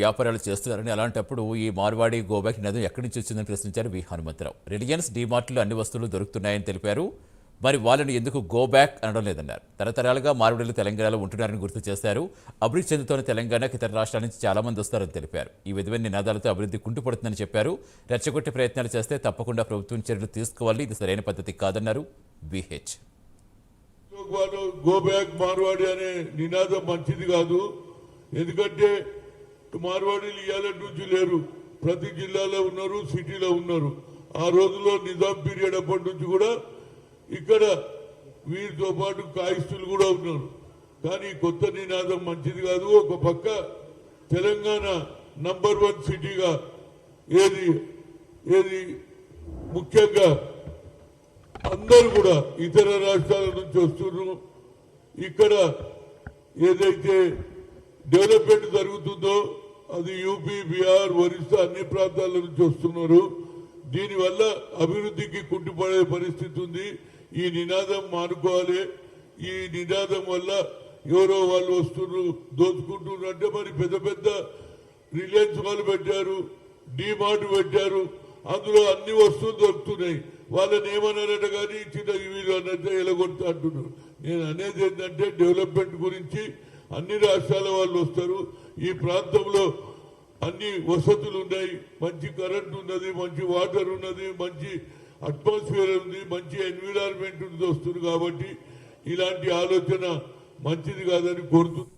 వ్యాపారాలు చేస్తున్నారని అలాంటప్పుడు ఈ మార్వాడి గోబ్యాక్ నినాదం ఎక్కడి నుంచి వచ్చిందని ప్రశ్నించారు వి. హనుమంతరావు. రిలయన్స్ డిమార్ట్లో అన్ని వస్తువులు దొరుకుతున్నాయని తెలిపారు. మరి వాళ్ళని ఎందుకు గోబ్యాక్ అనడం లేదన్నారు. తరతరాలుగా మార్వాడీలు తెలంగాణలో ఉంటున్నారని గుర్తు చేశారు. అభివృద్ధి చెందుతున్న తెలంగాణకు ఇతర రాష్ట్రాల నుంచి చాలామంది వస్తారని తెలిపారు. ఈ విధమైన నినాదాలతో అభివృద్ధి కుంటుపడుతుందని చెప్పారు. రెచ్చగొట్టే ప్రయత్నాలు చేస్తే తప్పకుండా ప్రభుత్వం చర్యలు తీసుకోవాలి. ఇది సరైన పద్ధతి కాదన్నారు విహెచ్ గో బ్యాక్ మార్వాడి అనే నినాదం మంచిది కాదు. ఎందుకంటే మార్వాడీలు ఇవాళ నుంచి లేరు. ప్రతి జిల్లాలో ఉన్నారు సిటీలో ఉన్నారు. ఆ రోజుల్లో నిజాం పీరియడ్ అప్పటి నుంచి కూడా ఇక్కడ వీరితో పాటు కాయిస్తులు కూడా ఉన్నారు. కానీ కొత్త నినాదం మంచిది కాదు. ఒక పక్క తెలంగాణ నంబర్ వన్ సిటీగా ఏది ఏది ముఖ్యంగా అందరూ కూడా ఇతర రాష్ట్రాల నుంచి వస్తున్నారు. ఇక్కడ ఏదైతే డెవలప్మెంట్ జరుగుతుందో అది యూపీ బీహార్ ఒరిస్సా అన్ని ప్రాంతాల నుంచి వస్తున్నారు. దీనివల్ల అభివృద్ధికి కుంటుపడే పరిస్థితి ఉంది. ఈ నినాదం మానుకోవాలి. ఈ నినాదం వల్ల ఎవరో వాళ్ళు వస్తున్నారు దోచుకుంటున్నారు అంటే మరి పెద్ద పెద్ద రిలయన్స్ వాళ్ళు పెట్టారు డిమార్ట్ పెట్టారు. అందులో అన్ని వస్తువులు దొరుకుతున్నాయి. వాళ్ళని ఏమన్నారట కానీ చిన్న వీళ్ళు అన్నట్టు ఎలగొడతా అంటున్నారు. నేను అనేది ఏంటంటే డెవలప్మెంట్ గురించి అన్ని రాష్ట్రాల వాళ్ళు వస్తారు. ఈ ప్రాంతంలో అన్ని వసతులు ఉన్నాయి. మంచి కరెంట్ ఉన్నది మంచి వాటర్ ఉన్నది మంచి అట్మాస్ఫియర్ ఉంది మంచి ఎన్విరాన్మెంట్ ఉంది వస్తుంది కాబట్టి ఇలాంటి ఆలోచన మంచిది కాదని కోరుతుంది